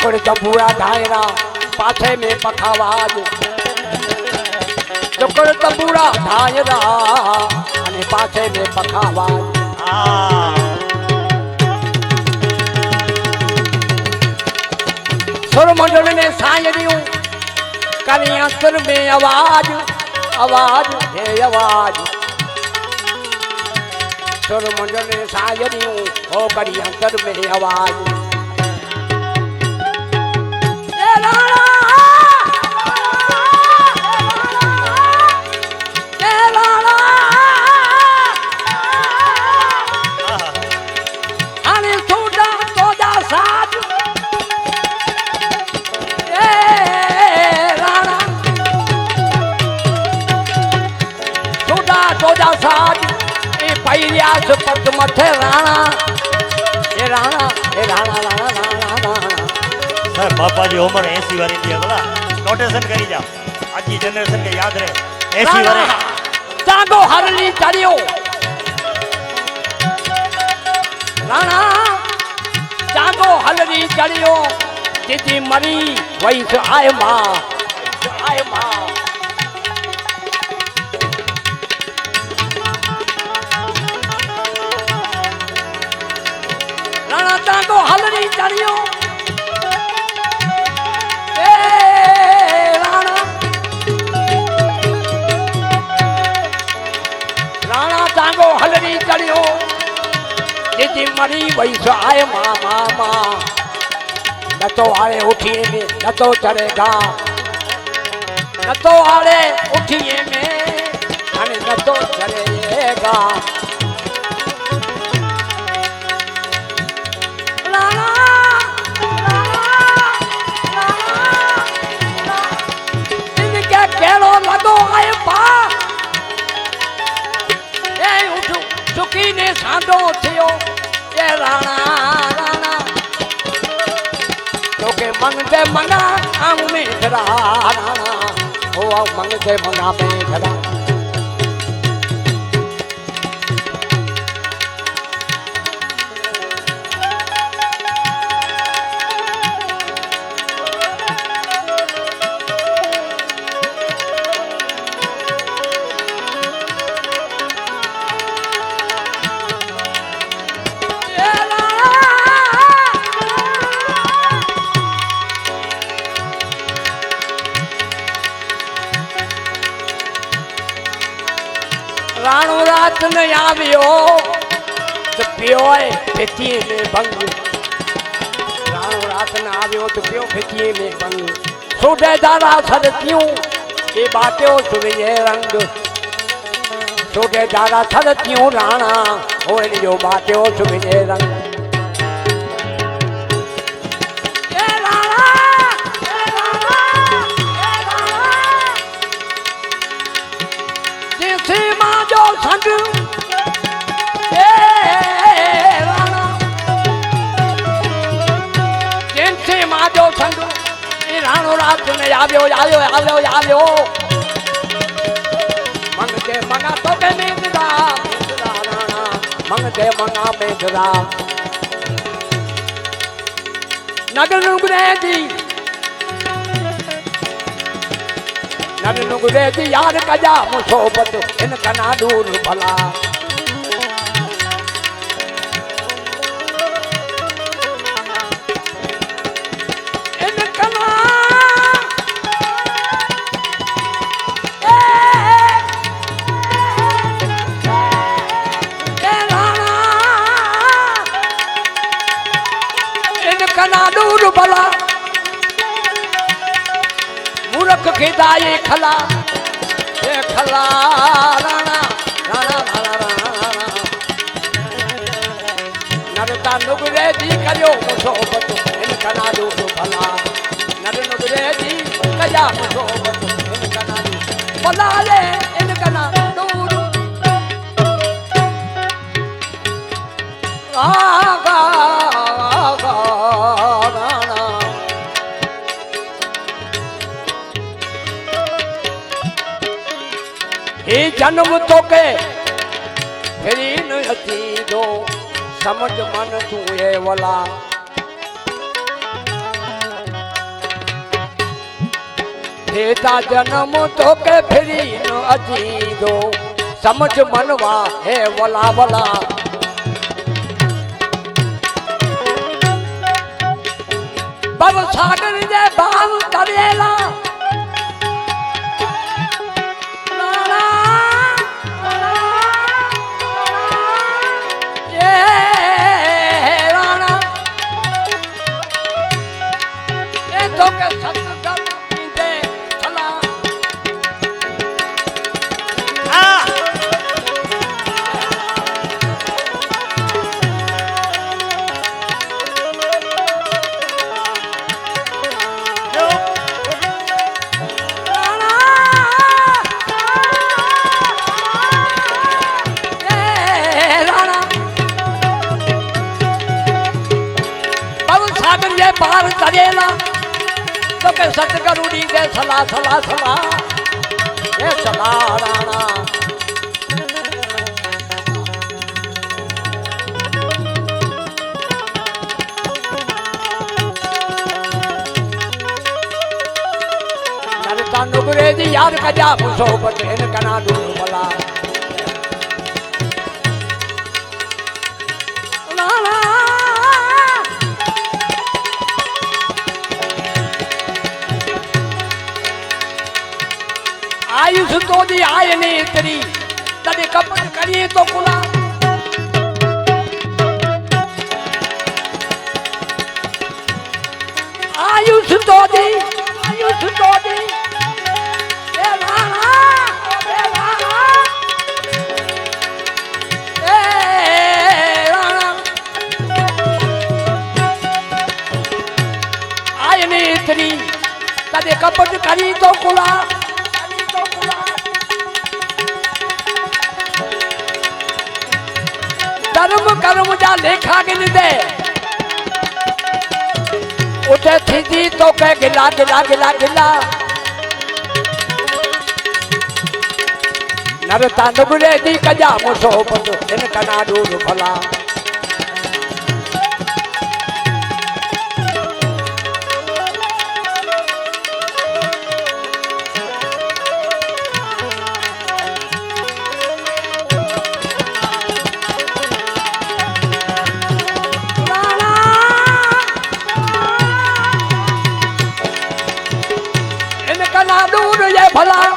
ઠાકોર તબુઆ ધાયરા પાથે મે પખાવાજ. ઠાકોર તબુડા ધાયરા, અને પાથે મે પખાવાજ. સ્વરમંડળ ને સાંજડ્યું કરિયા સ્વર મે અવાજ અવાજ, હે અવાજ. સ્વરમંડળ ને સાંજડ્યું ઓ કરિયા સ્વર મે અવાજ. પૈર્યા છે પદ મથે રાણા. એ રાણા એ રાણા રાણા. સર બાપાજી ઉંમર એસી વાળી થી ભલા. નોટેશન કરી જાઓ. આજની જનરેશન કે યાદ રહે. એસી વારે ચાંદો હરલી ચડ્યો રાણા ચાંદો હલરી ચડ્યો તેથી મરી વૈસ આયમાં. આયમાં. રાણા ચાંદો હલરી ચડ્યો દીદી મરી વૈસાય મા મા મા. નતો આળે ઉઠીએ મે નતો ચડેગા નતો આળે ઉઠીએ મે અને નતો ચડેગા રાણા રાણા કેળો લગો આય પા એ ઉઠું ચૂકીને સાંધો થયો. એ રાણા રાણા. તો કે મંગતે મંગા આમ મેઘરા રાણા. ઓ મંગતે મના મેઘરા. રાણો રાત ને આવ્યો. તો પ્યોય ફેતીએ મે ભંગ. રાણુ રાત ને આવ્યો તો પ્યો ફેતીએ મે ભંગ. સોઢે દારા થરત્યું એ બાટ્યો સુવિજે રંગ. સોઢે દારા થરત્યું રાણા હોય જો બાટ્યો સુવિજે રંગ. આવ્યો આવ્યો આવ્યો આવ્યો. મંગતે મંગા તો કે મેઘરા રાણા મંગતે મંગા મેઘરા નગર નુગરેજી. નર નુગરેજી યાર કજા મુસોબત ઇન કના દૂર ભલા. એ જન્મ તો કે ફેરી નથી દો સમજ મન તું એ વલા. હેતા જન્મ તો કે ફેરી નથી દો સમજ મનવા હે વલા વલા. ભવ સાગર જે ભાવ સાગર જે પાર કરેલા. તો કે સતગરુડી દે સલા સલા સલા. એ સલા રાણા. નરતા નુગરેજી યાદ કજા પૂછો પટેલ કના ભલા આયુષ તો દી આય ને તરી તને કપટ કરીએ તો કુલા આયુષ તો દી આયુષ તો દી એ રાણા એ રાણા. એ રાણા. આય ને તરી તને કપટ કરી તો કુલા कर्म कर्म जा लेखा गिन दे उठे थीदी तो के गिला गिला गिला गिला। नर तांडव रे दी कजा मोसो पंदो इन कना डूड फला કના દૂર જે ભલા.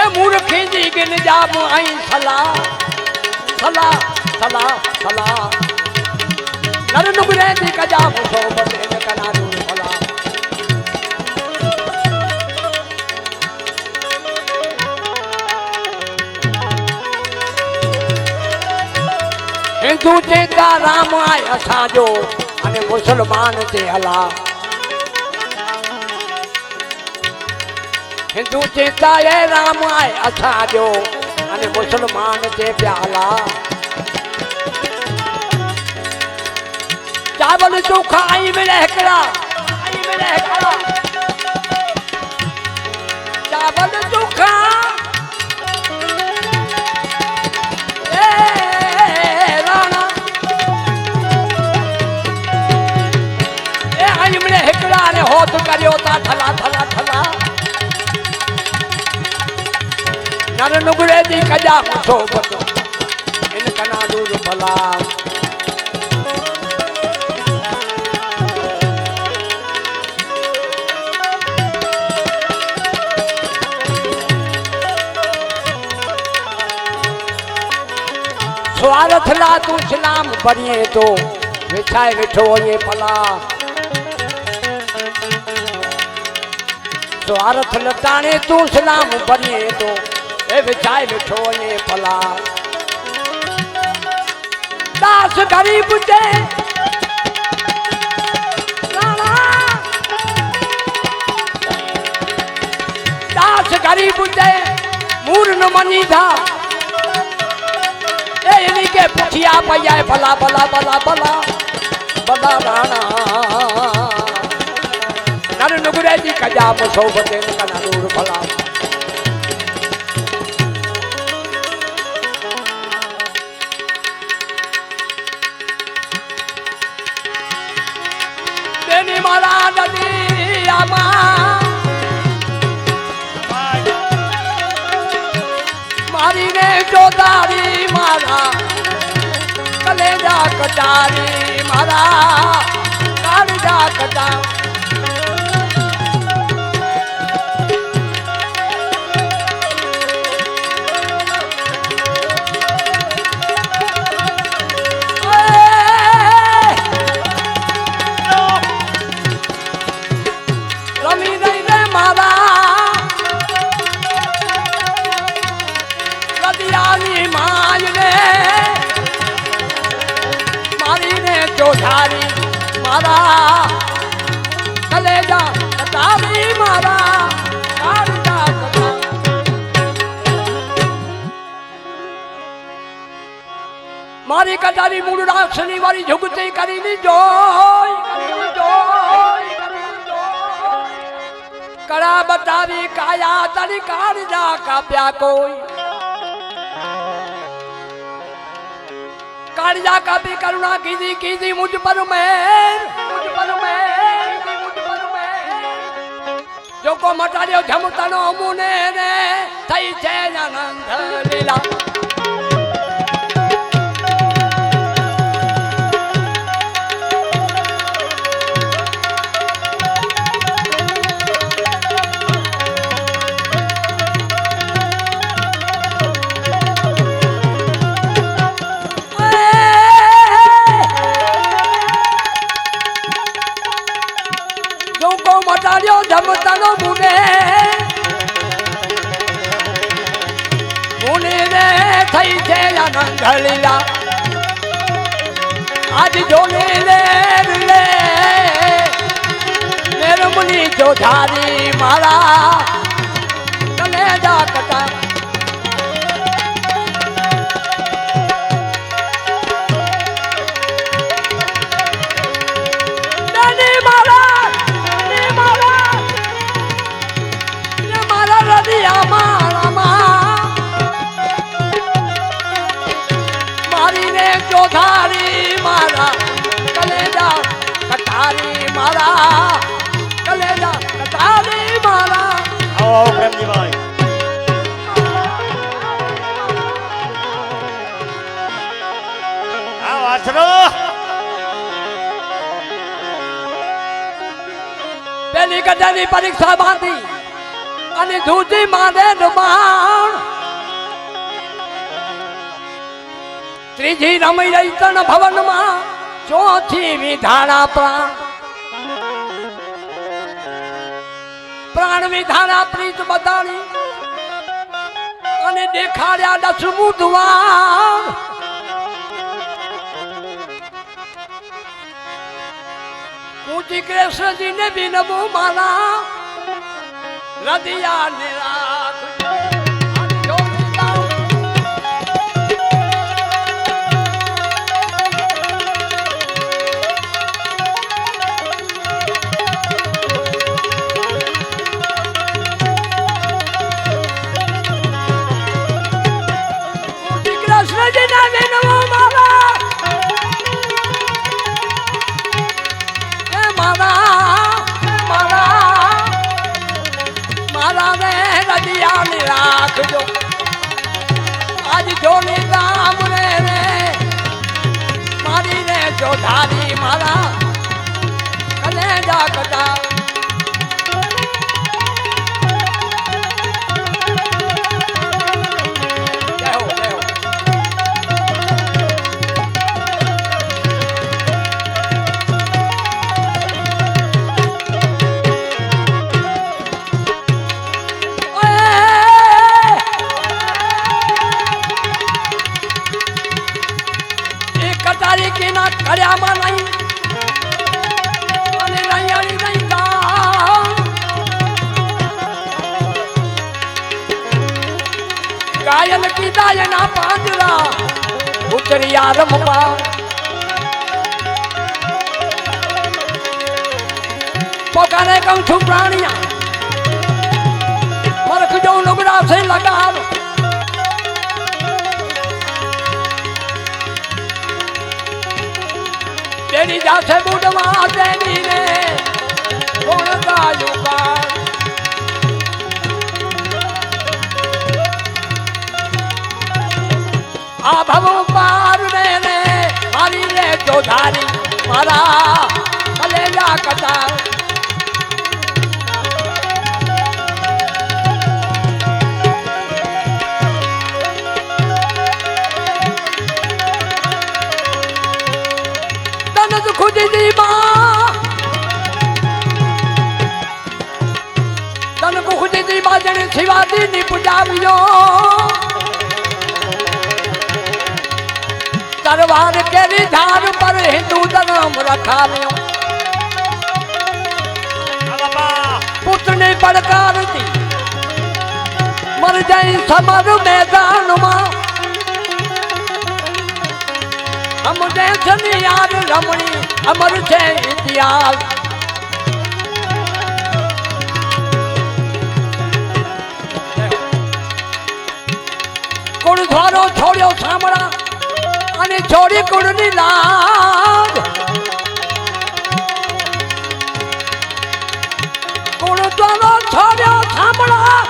એ મૂર્ખી જી ગિન જામ આઈ સલા. સલા સલા સલા. નર નુગરે દી કજા મુસો બસ કના દૂર ભલા. હિન્દુ ચેતા રામ આય અસાજો અને મુસલમાન તે હલા હિન્દુ ચેતા એ રામ આય અસાંજો અને મુસલમાન છે પ્યાલા. ચાવલ ચોખા આઈ મેળે હેકડા. આઈ મેળે હેકડા. ચાવલ ચોખા. કર્યો તા ઠલા નર નુગરે દી કજા મુસો બતો એન કના દૂર ભલા સ્વાર્થ ના તું સલામ ભરીએ તો વેઠાય વેઠો એ પલા સ્વાર્થ લતાણે તું સલામ ભરીએ તો એ વેચાય વેઠો એ પલા દાસ ગરીબ છે. દાસ ગરીબ છે. મૂર્ન મની એ એની કે પૂછ્યા પૈયા ભલા ભલા ભલા ભલા ભલા રાણા. નર નુગરેજી કજા મસો બતે કના દૂર ભલા. જોદારી મારા કલેજા કટારી મારા કાળજા કટા મારી કટારી મૂળ રાક્ષની વાળી જુગતી કરીને જોઈ કળા બતાવી કાયા તારી કાળજા કાપ્યા કોઈ. કાળજા કાપી કરુણા કીધી કીધી મુજ પર મેર, મુજ પર મેર જોકો મટાડ્યો જમતાનો અમુને ને થઈ છે આનંદ લીલા. પેલી કટાની પરીક્ષા બાંધી અને ધૂજી મારે ડુબાણ ત્રીજી રમી રહી તન ભવનમાં, ચોથી વિધાણા પ્રાણ. પ્રાણ વિધાણા પ્રીત બતાડી અને દેખાડ્યા દસમું દ્વાર. ઊંચી કૃષ્ણજીને વિનમો મારા રદિયા નિરાખ પાંદડા ઉતરિયા રમવા. પોતાને કહું છું, પ્રાણીયા મરખ જો લુગડા છે લગાવ તેની જાશે બુડવા તેની ને કોણ ગાયું આ ભવ પાર ને ને મારી રે જોધારી મારા કલેજા કતા તન જ ખુદી માં તન ખુદી માં જણે શિવાજી ની પૂજાવ્યો કેરી ધાર પર હિન્દુ ધર્મ રખાવ્યો. પુત્રની પડકારથી મર જાય સમર મેદાનમાં. હમ દેશની યાદ રમણી, અમર છે ઇતિહાસ કોણ દ્વારો છોડ્યો સાંભળા. અને છોડી કુળની લાજ કુળ દ્વારો છોડ્યો થાંભળા.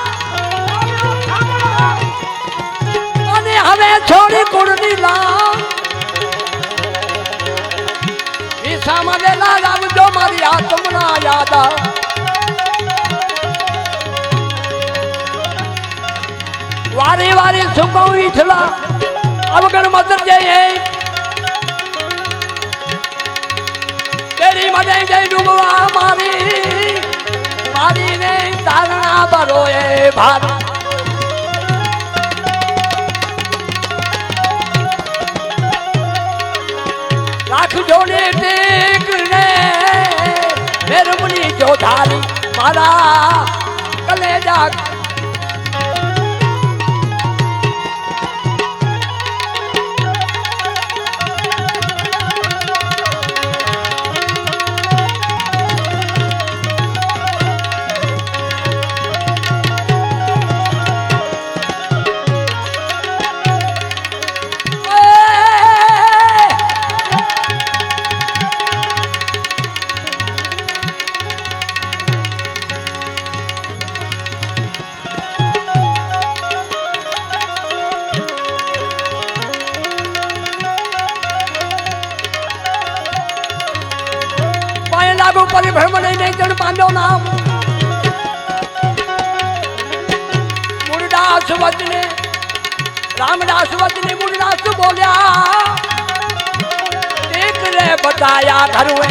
અને હવે છોડી કુળની લાજ વિસામાં લેલા આવજો મારી આત્મના યાદ. વારે વારે સુકો ઈઠલા. અવગણ મતર જય તેરી મને જય ડૂબવા મારી મારી ને તારણા બરો એ ભાર રાખજો ને ટેક ને મેરમની જો ધારી મારા કલેજા નામ. મુરદાસ વચને, રામદાસ વચને મુરદાસ બોલ્યા. એક રે બતાયા ઘરવે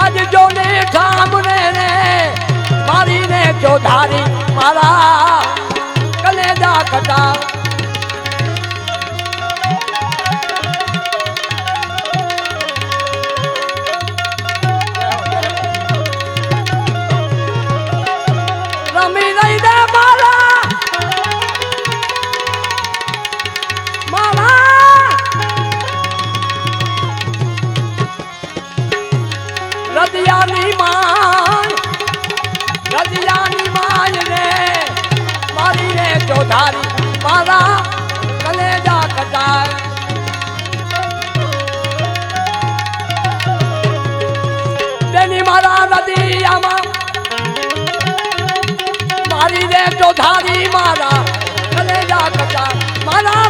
આજ જો ને સામને ને મારી ને જો ધારી મારા. કલેજા કટા મારા કલેજા કટાય તેની મારા રદિયામાં મારી રે ચોધારી મારા કલેજા કટા મારા